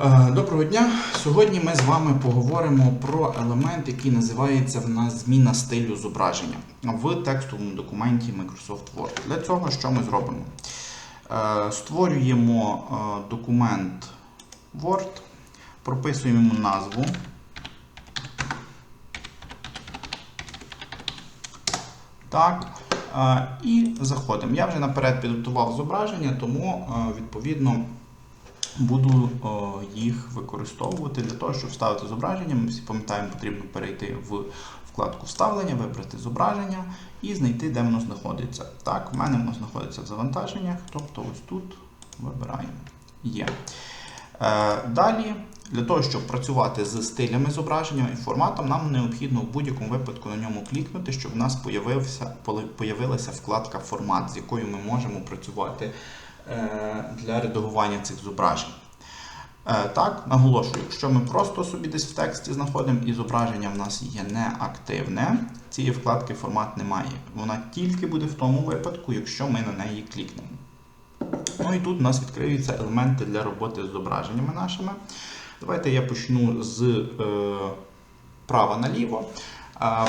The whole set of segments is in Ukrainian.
Е, Доброго дня! Сьогодні ми з вами поговоримо про елемент, який називається в нас зміна стилю зображення в текстовому документі Microsoft Word. Для цього що ми зробимо? Е, Створюємо е, документ Word, прописуємо назву. Так. І заходимо. Я вже наперед підготував зображення, тому відповідно буду о, їх використовувати для того, щоб вставити зображення. Ми всі пам'ятаємо, потрібно перейти в вкладку Вставлення, вибрати зображення і знайти, де воно знаходиться. Так, в мене воно знаходиться в завантаженнях, тобто ось тут вибираємо. Є. Е, далі, для того, щоб працювати з стилями зображення і форматом, нам необхідно в будь-якому випадку на ньому клікнути, щоб в нас появився, появилася вкладка Формат, з якою ми можемо працювати для редагування цих зображень. Е, Так, наголошую, якщо ми просто собі десь в тексті знаходимо і зображення в нас є неактивне, цієї вкладки формат немає. Вона тільки буде в тому випадку, якщо ми на неї клікнемо. Ну і тут у нас відкриються елементи для роботи з зображеннями нашими. Давайте я почну з е, права наліво. Е,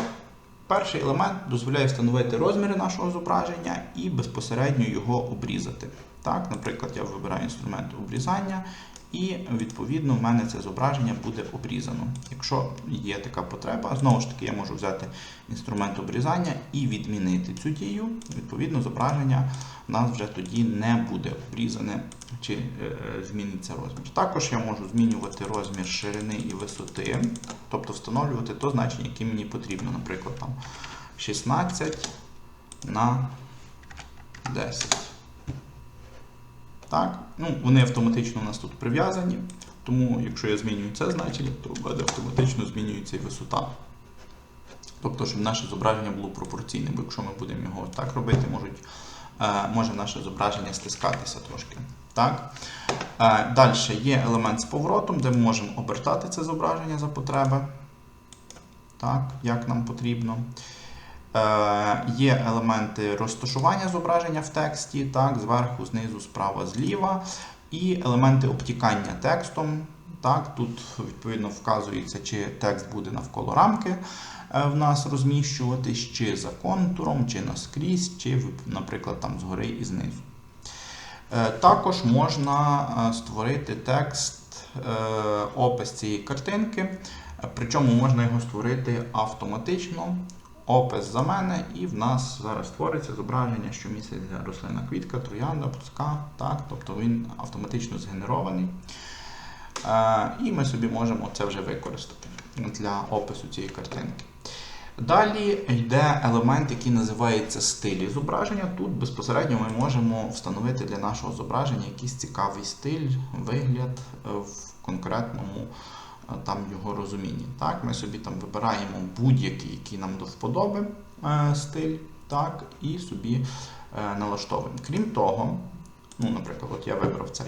перший елемент дозволяє встановити розміри нашого зображення і безпосередньо його обрізати. Так, наприклад, я вибираю інструмент обрізання, і відповідно в мене це зображення буде обрізано. Якщо є така потреба, знову ж таки, я можу взяти інструмент обрізання і відмінити цю дію. Відповідно, зображення в нас вже тоді не буде обрізане чи е, е, зміниться розмір. Також я можу змінювати розмір ширини і висоти, тобто встановлювати то значення, яке мені потрібно, наприклад, там 16 на 10. Так, ну, вони автоматично у нас тут прив'язані, тому якщо я змінюю це значення, то мене автоматично змінюється і висота. Тобто, щоб наше зображення було пропорційне, бо якщо ми будемо його так робити, можуть, е, може наше зображення стискатися трошки. Так? Е, Далі є елемент з поворотом, де ми можемо обертати це зображення за потреби, так, як нам потрібно. Е, є елементи розташування зображення в тексті, так, зверху, знизу, справа, зліва, і елементи обтікання текстом. Так, тут відповідно вказується, чи текст буде навколо рамки е, в нас розміщуватись, чи за контуром, чи наскрізь, чи, наприклад, там згори і знизу. Е, Також можна створити текст, опис цієї картинки, причому можна його створити автоматично. Опис за мене, і в нас зараз створиться зображення, що містить рослина квітка, троянда, пуска, так, тобто він автоматично згенерований. Е, і ми собі можемо це вже використати для опису цієї картинки. Далі йде елемент, який називається стилі зображення. Тут безпосередньо ми можемо встановити для нашого зображення якийсь цікавий стиль, вигляд е, в конкретному там його розумінні. Так, ми собі там вибираємо будь-який, який нам до вподоби е, стиль, так, і собі е, налаштовуємо. Крім того, ну, наприклад, от я вибрав цей.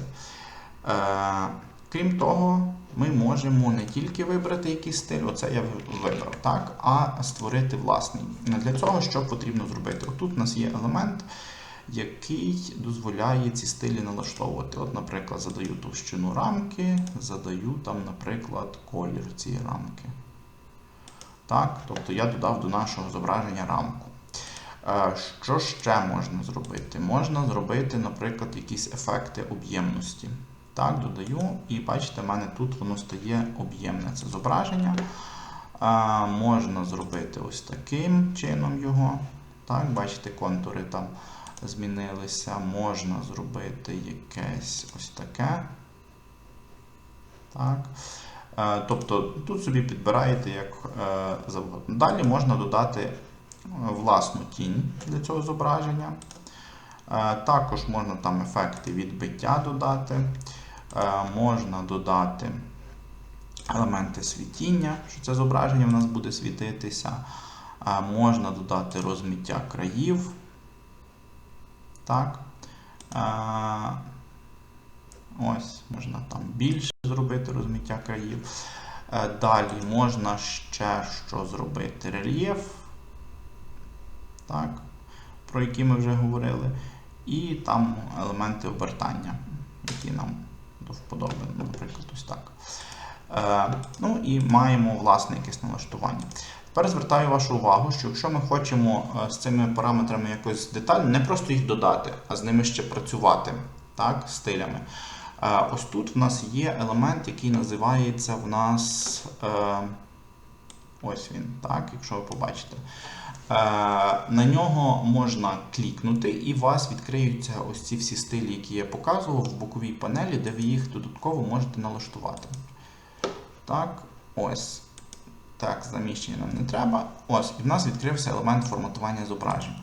Е, Крім того, ми можемо не тільки вибрати якийсь стиль, оце я вибрав, так, а створити власний. Для цього що потрібно зробити? Отут у нас є елемент, який дозволяє ці стилі налаштовувати. От, наприклад, задаю товщину рамки, задаю там, наприклад, колір цієї рамки. Так, тобто я додав до нашого зображення рамку. Е, Що ще можна зробити? Можна зробити, наприклад, якісь ефекти об'ємності. Так, додаю, і бачите, в мене тут воно стає об'ємне це зображення. А, можна зробити ось таким чином його. Так, бачите, контури там змінилися. Можна зробити якесь ось таке. Так. Е, тобто тут собі підбираєте як е, завгодно. Далі можна додати е, власну тінь для цього зображення. Також можна там ефекти відбиття додати. Можна додати елементи світіння, що це зображення в нас буде світитися. Можна додати розмиття країв. Так. Е, Ось, можна там більше зробити розмиття країв. Е, Далі можна ще що зробити? Рельєф. Так, про які ми вже говорили. І там елементи обертання, які нам до вподоби, наприклад, ось так. Е, ну і маємо власне якесь налаштування. Тепер звертаю вашу увагу, що якщо ми хочемо е, з цими параметрами якось детально, не просто їх додати, а з ними ще працювати, так, стилями. Е, ось тут в нас є елемент, який називається в нас. Е, ось він, так, якщо ви побачите. На нього можна клікнути, і у вас відкриються ось ці всі стилі, які я показував в боковій панелі, де ви їх додатково можете налаштувати. Так, ось. Так, заміщення нам не треба. Ось, і в нас відкрився елемент форматування зображення.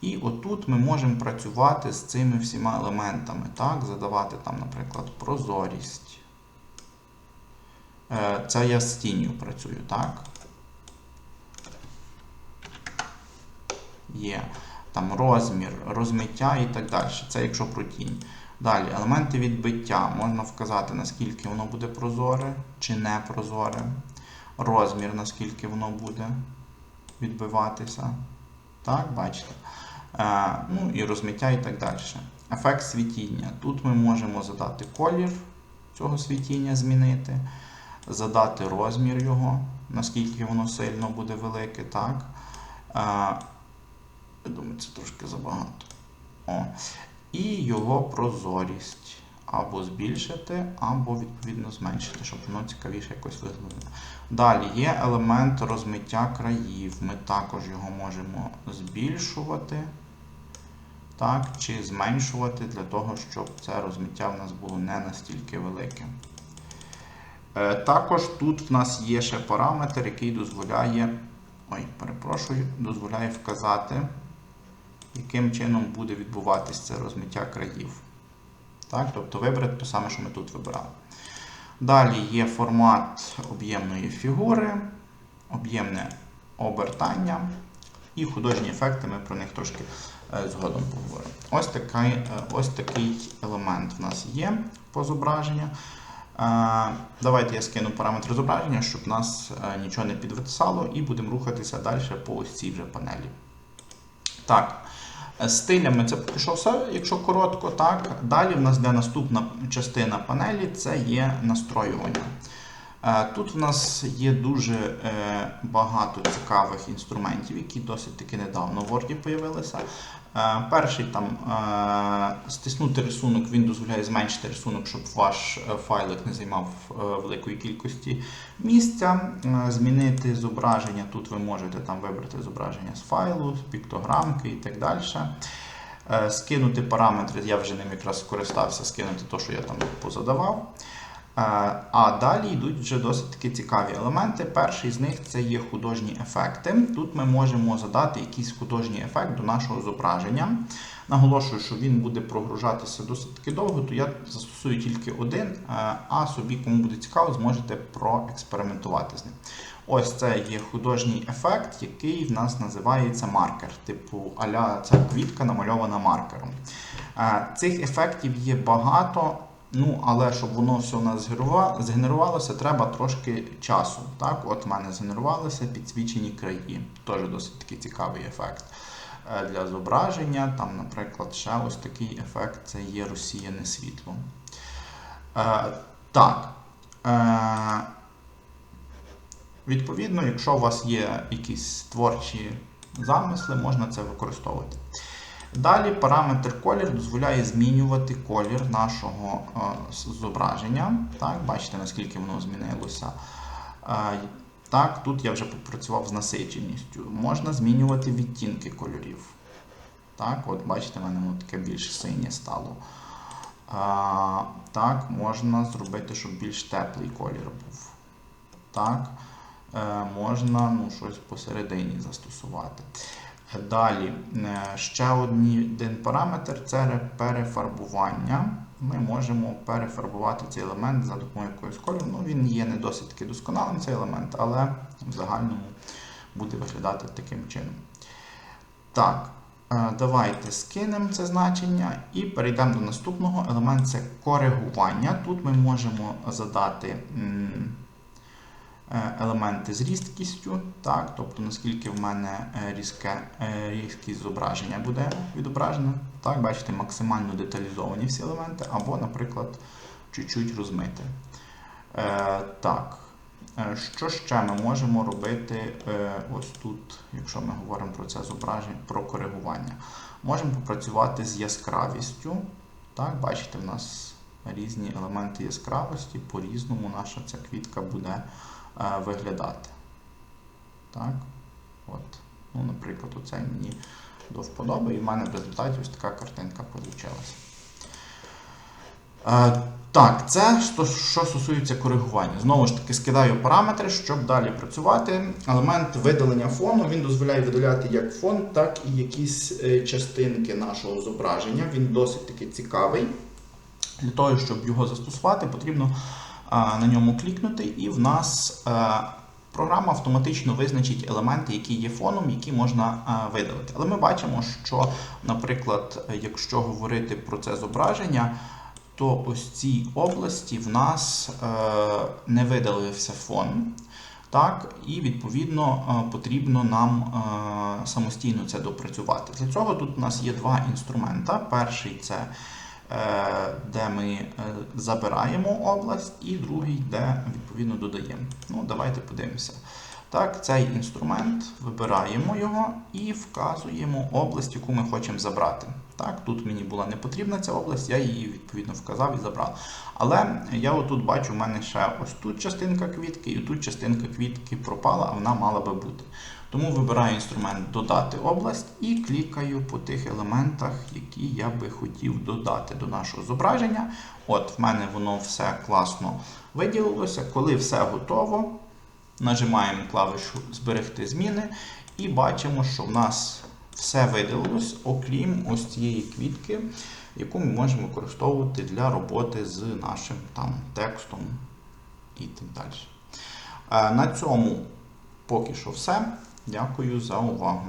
І отут ми можемо працювати з цими всіма елементами. Так, задавати там, наприклад, прозорість. Е, Це я з тінню працюю, так? Є там розмір, розмиття і так далі. Це якщо про тінь. Далі, елементи відбиття. Можна вказати, наскільки воно буде прозоре чи не прозоре. Розмір, наскільки воно буде відбиватися. Так, бачите? Е, ну і розмиття і так далі. Ефект світіння. Тут ми можемо задати колір цього світіння, змінити, задати розмір його, наскільки воно сильно буде велике. так. Е, я думаю, це трошки забагато. О. І його прозорість. Або збільшити, або відповідно зменшити, щоб воно цікавіше якось виглядало. Далі є елемент розмиття країв. Ми також його можемо збільшувати так, чи зменшувати для того, щоб це розмиття в нас було не настільки велике. Е, також тут в нас є ще параметр, який дозволяє, ой, перепрошую, дозволяє вказати, яким чином буде відбуватися це розмиття країв. Так, Тобто вибрати те саме, що ми тут вибирали. Далі є формат об'ємної фігури, об'ємне обертання і художні ефекти. Ми про них трошки е, згодом поговоримо. Ось такий, е, ось такий елемент в нас є по зображенню. Е, Давайте я скину параметри зображення, щоб нас нічого не підвисало, і будемо рухатися далі по ось цій вже панелі. Так. Стилями це поки що все, якщо коротко, так. Далі в нас де наступна частина панелі це є настроювання. Е, Тут в нас є дуже е, багато цікавих інструментів, які досить таки недавно в Word з'явилися. Е, Перший там стиснути рисунок, він дозволяє зменшити рисунок, щоб ваш файлик не займав великої кількості місця. Змінити зображення. Тут ви можете там вибрати зображення з файлу, з піктограмки і так далі. Скинути параметри, я вже ним якраз скористався, скинути те, що я там позадавав. Е, А далі йдуть вже досить такі цікаві елементи. Перший з них це є художні ефекти. Тут ми можемо задати якийсь художній ефект до нашого зображення. Наголошую, що він буде прогружатися досить таки довго, то я застосую тільки один, е, а собі, кому буде цікаво, зможете проекспериментувати з ним. Ось це є художній ефект, який в нас називається маркер. Типу аля ця квітка намальована маркером. Е, Цих ефектів є багато. Ну, але щоб воно все у нас згенерувалося, треба трошки часу. Так, от в мене згенерувалися підсвічені краї. Теж досить такий цікавий ефект е, для зображення. Там, наприклад, ще ось такий ефект це є розсіяне світло. Е, так. Е, відповідно, якщо у вас є якісь творчі замисли, можна це використовувати. Далі параметр колір дозволяє змінювати колір нашого е, зображення. Так, бачите, наскільки воно змінилося. Е, так, тут я вже попрацював з насиченістю. Можна змінювати відтінки кольорів. Так, от бачите, в мене воно таке більш синє стало. А, так, можна зробити, щоб більш теплий колір був. Так, е, можна ну, щось посередині застосувати. Далі, е, ще один параметр це перефарбування. Ми можемо перефарбувати цей елемент за допомогою якогось кольору. Ну, він є не досить таки досконалим цей елемент, але в загальному буде виглядати таким чином. Так, е, давайте скинемо це значення і перейдемо до наступного. Елемент це коригування. Тут ми можемо задати. Е, елементи з різкістю, так, тобто наскільки в мене е, різке, е, різкість зображення буде відображена. Так, бачите, максимально деталізовані всі елементи, або, наприклад, чуть-чуть розмити. Е, так. Що ще ми можемо робити е, ось тут, якщо ми говоримо про це зображення, про коригування? Можемо попрацювати з яскравістю. Так, бачите, в нас різні елементи яскравості, по-різному наша ця квітка буде е, виглядати. Так, от. Ну, наприклад, оцей мені до вподоби, і в мене в результаті ось така картинка вийшла. Е, так, це що, що стосується коригування. Знову ж таки, скидаю параметри, щоб далі працювати. Елемент видалення фону він дозволяє видаляти як фон, так і якісь е, частинки нашого зображення. Він досить таки цікавий. Для того, щоб його застосувати, потрібно на ньому клікнути, і в нас програма автоматично визначить елементи, які є фоном, які можна видалити. Але ми бачимо, що, наприклад, якщо говорити про це зображення, то ось цій області в нас не видалився фон. Так, і відповідно потрібно нам самостійно це допрацювати. Для цього тут у нас є два інструмента. Перший це де ми е, забираємо область, і другий, де відповідно додаємо. Ну, давайте подивимося. Так, цей інструмент вибираємо його і вказуємо область, яку ми хочемо забрати. Так, тут мені була не потрібна ця область, я її відповідно вказав і забрав. Але я отут бачу, в мене ще ось тут частинка квітки, і тут частинка квітки пропала, а вона мала би бути. Тому вибираю інструмент Додати область і клікаю по тих елементах, які я би хотів додати до нашого зображення. От, в мене воно все класно виділилося. Коли все готово, нажимаємо клавішу Зберегти зміни і бачимо, що в нас все видалилось, окрім ось цієї квітки, яку ми можемо використовувати для роботи з нашим там текстом і так далі. Е, На цьому поки що все. Дякую за увагу.